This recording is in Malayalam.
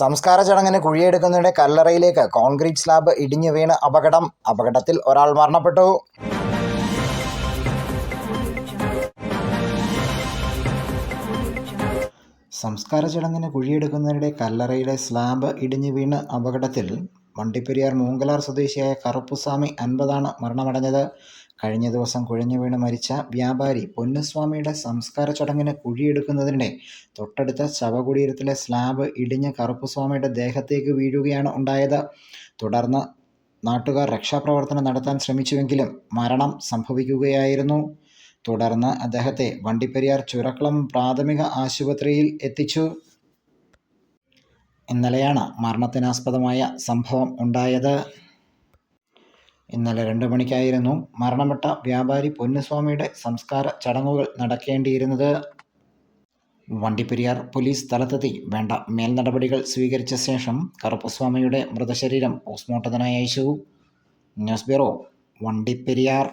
സംസ്കാര ചടങ്ങിന് കുഴിയെടുക്കുന്നതിനിടെ കല്ലറയിലേക്ക് കോൺക്രീറ്റ് സ്ലാബ് ഇടിഞ്ഞു വീണ് അപകടം. അപകടത്തിൽ ഒരാൾ മരണപ്പെട്ടു. സംസ്കാര ചടങ്ങിന് കുഴിയെടുക്കുന്നതിനിടെ കല്ലറയിലെ സ്ലാബ് ഇടിഞ്ഞു വീണ് അപകടത്തിൽ വണ്ടിപ്പെരിയാർ മൂങ്കലാർ സ്വദേശിയായ കറുപ്പുസ്വാമി അൻപതാണ് മരണമടഞ്ഞത്. കഴിഞ്ഞ ദിവസം കുഴഞ്ഞു വീണ് മരിച്ച വ്യാപാരി പൊന്നുസ്വാമിയുടെ സംസ്കാര ചടങ്ങിന് കുഴിയെടുക്കുന്നതിനിടെ തൊട്ടടുത്ത ശവകുടീരത്തിലെ സ്ലാബ് ഇടിഞ്ഞ് കറുപ്പുസ്വാമിയുടെ ദേഹത്തേക്ക് വീഴുകയാണ് ഉണ്ടായത്. തുടർന്ന് നാട്ടുകാർ രക്ഷാപ്രവർത്തനം നടത്താൻ ശ്രമിച്ചുവെങ്കിലും മരണം സംഭവിക്കുകയായിരുന്നു. തുടർന്ന് അദ്ദേഹത്തെ വണ്ടിപ്പെരിയാർ ചുരക്കുളം പ്രാഥമിക ആശുപത്രിയിൽ എത്തിച്ചു. ഇന്നലെയാണ് മരണത്തിനാസ്പദമായ സംഭവം ഉണ്ടായത്. ഇന്നലെ രണ്ട് മണിക്കായിരുന്നു മരണപ്പെട്ട വ്യാപാരി പൊന്നുസ്വാമിയുടെ സംസ്കാര ചടങ്ങുകൾ നടക്കേണ്ടിയിരുന്നത്. വണ്ടിപ്പെരിയാർ പോലീസ് സ്ഥലത്തെത്തി വേണ്ട മേൽനടപടികൾ സ്വീകരിച്ച ശേഷം കറുപ്പസ്വാമിയുടെ മൃതശരീരം പോസ്റ്റ്മോർട്ടത്തിനായി അയച്ചു. News bureau Vandiperiyar.